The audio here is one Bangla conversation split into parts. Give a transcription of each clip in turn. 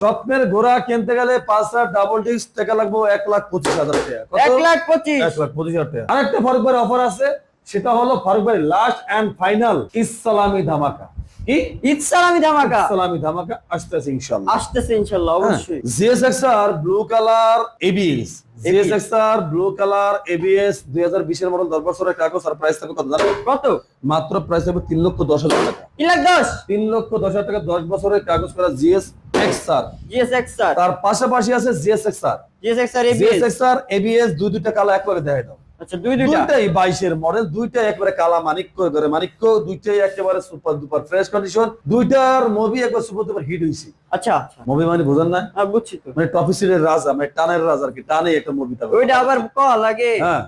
স্বপ্নের ঘোড়া কিনতে গেলে পাঁচ হাজার ডাবল ডিস্ক টাকা লাগবে এক লাখ পঁচিশ হাজার টাকা। এক লাখ পঁচিশ। এক লাখ পঁচিশ হাজার টাকা। আরেকটা ফারুক ভাই অফার আছে সেটা হলো ফারুক ভাই লাস্ট এন্ড ফাইনাল ইসলামী ধামাকা। কি? ঈদ ধামাকা? ইসলামী ধামাকা আসতেছে ইনশাল্লাহ আসতেছে ইনশাল্লাহ অবশ্যই। GSXR blue colour ABS GSXR blue colour ABS দুই হাজার বিশের মডেল দশ বছরের কাগজ আর প্রাইস থাকবে কত কত? মাত্র প্রাইস হবে তিন লক্ষ দশ হাজার টাকা। তিন লক্ষ দশ হাজার টাকা দশ বছরের কাগজ করা জিএস এক্সআর জিএসএক্স স্যার তার পাশাপাশি আছে GSXR GSX sir ABS GSXR ABS দুই দুইটা কালা একবারে দেখাই দাও। আচ্ছা দুই দুইটা। দুইটাই বাইশের মডেল দুইটাই একবারে কালা মানিক্য করে মানিক্য দুইটাই একেবারে সুপার দুপার ফ্রেশ কন্ডিশন দুইটার মুভি একবার সুপার দুপার হিট হয়েছে। আচ্ছা আচ্ছা। মুভি মানে বোঝেন না হ্যাঁ, বুঝছি তো। মানে টফিসিলের রাজা মানে টানের রাজা আর কি টানে একটা মুভি থাকবে ওইটা আবার কল লাগে? হ্যাঁ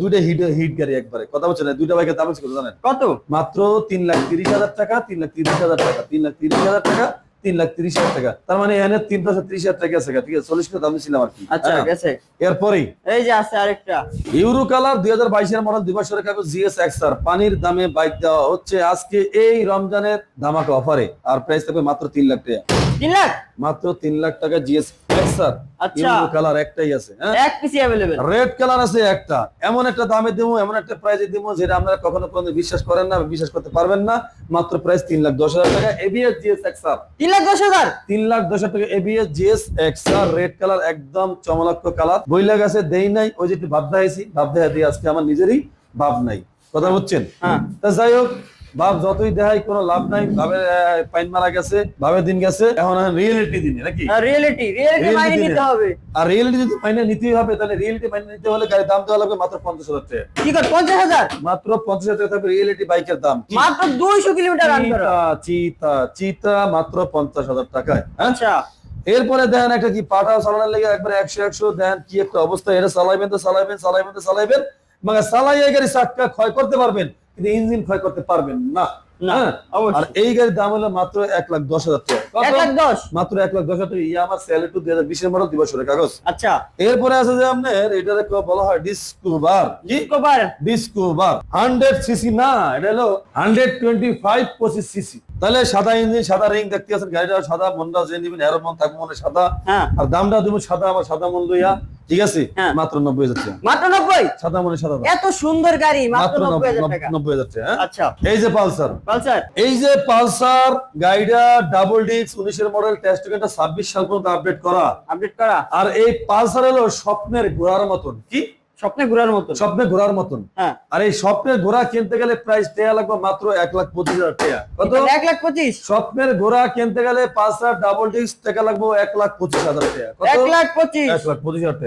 দুইটা হিট হিট গাড়ি একবারে। কথা বলছেন না দুইটা বাইকের দাম কত জানেন? কত? মাত্র তিন লাখ তিরিশ হাজার টাকা তিন লাখ তিরিশ হাজার টাকা তিন লাখ তিরিশ হাজার টাকা। তিন লাখ তিরিশ হাজার টাকা। তার মানে এখানে তিন পাশে তিরিশ হাজার টাকা আছে ঠিক আছে চল্লিশ টাকা দাম ছিলাম আর কি। আচ্ছা হ্যাঁ। গেছে। এরপরেই? এই যে আছে আরেকটা। ইউরো কালার দুই হাজার বাইশের মডেল দুই বছরের কাগজ জিএস এক্সার পানির দামে বাইক দেওয়া হচ্ছে আজকে এই রমজানের ধামাকা অফারে। আর প্রাইস থাকবে মাত্র তিন লাখ টাকা। তিন লাখ? মাত্র তিন লাখ টাকা জিএস এক্সার আচ্ছা। কালার একটাই আছে হ্যাঁ? এক পিসি অ্যাভেলেবেল রেড কালার আছে একটা। এমন একটা দামে দেবো এমন একটা প্রাইজে দেবো যেটা আপনারা কখনো কোনো বিশ্বাস করেন না বিশ্বাস করতে পারবেন না। মাত্র প্রাইস তিন লাখ দশ হাজার টাকা এবিএস জিএস এক্সার তিন লাখ দশ হাজার? তিন লাখ দশ হাজার টাকা এবিএস জিএস রেড কালার একদম চমলাক্ষ কালার বইলা গেছে দেই নাই ওই যে একটু ভাব দেখাইছি ভাব দেখা দিয়ে আজকে আমার নিজেরই ভাব নাই। কথা বুঝছেন? হ্যাঁ। তা যাই হোক ভাব যতই দেখাই কোনো লাভ নাই। ভাবে পাইন মারা গেছে ভাবে দিন গেছে। এখন রিয়েলিটি দিনে নাকি? রিয়েলিটি রিয়েলিটি মাইনে নিতে হবে। আর রিয়েলিটি যদি মাইনে নিতেই হবে তাহলে রিয়েলিটি মাইনে নিতে হলে গাড়ির দাম দেওয়া লাগবে মাত্র পঞ্চাশ হাজার টাকা। কি কর পঞ্চাশ হাজার? মাত্র পঞ্চাশ হাজার টাকা রিয়েলিটি বাইকের দাম। মাত্র দুইশো কিলোমিটার রান করা। চিতা চিতা মাত্র পঞ্চাশ হাজার টাকায় হ্যাঁ? আচ্ছা। এরপরে দেখেন একটা কি পাটা চালানোর লেগে একবার একশো একশো দেন কি একটা অবস্থা। এটা চালাইবেন তো চালাইবেন চালাইবেন তো চালাইবেন মানে চালাইয়ে গাড়ি চাক্কা ক্ষয় করতে পারবেন। কিন্তু ইঞ্জিন ক্ষয় করতে পারবেন না। হ্যাঁ? আর এই গাড়ির দাম হলো মাত্র এক লাখ দশ হাজার টাকা। মাত্র এক লাখ দশ হাজার টাকা। ইয়ে আমার স্যালারি টু দুই হাজার বিশের মডেল কাগজ। আচ্ছা। এরপরে আছে যে আপনার এটারে বলা হয় ডিসকোভার কবার ডিসকোভার হান্ড্রেড সিসি না এটা হলো হান্ড্রেড টোয়েন্টি ফাইভ পঁচিশ সিসি তাহলে সাদা ইঞ্জিন সাদা রিং দেখতে আছেন। গাড়িটা সাদা মনটা যে নিবেন এরো মন থাকবে মনে সাদা। হ্যাঁ। আর দামটা সাদা আমার সাদা মন লইয়া ঠিক আছে? হ্যাঁ। মাত্র নব্বই হাজার টাকা। মাত্র নব্বই? সাদা মনে সাদা। এত সুন্দর গাড়ি মাত্র নব্বই হাজার টাকা। হ্যাঁ? আচ্ছা। এই যে পালসার। পালসার? এই যে পালসার গাড়িটা ডাবল ডিস্ক উনিশের মডেল টেস্ট টিকেটটা ছাব্বিশ সাল পর্যন্ত আপডেট করা। আপডেট করা। আর এই পালসার হলো স্বপ্নের ঘোড়ার মতন। কি? স্বপ্নে ঘোরার মতো স্বপ্নের ঘোড়ার মতন। হ্যাঁ। আর এই স্বপ্নের ঘোড়া কিনতে গেলে প্রাইস টাকা লাগবে মাত্র এক লাখ পঁচিশ হাজার টাকা। কত? এক লাখ পঁচিশ। স্বপ্নের ঘোড়া কিনতে গেলে পাঁচ হাজার ডাবল ডিস্ক টাকা লাগবে এক লাখ পঁচিশ হাজার টাকা। এক লাখ পঁচিশ। এক লাখ পঁচিশ হাজার টাকা।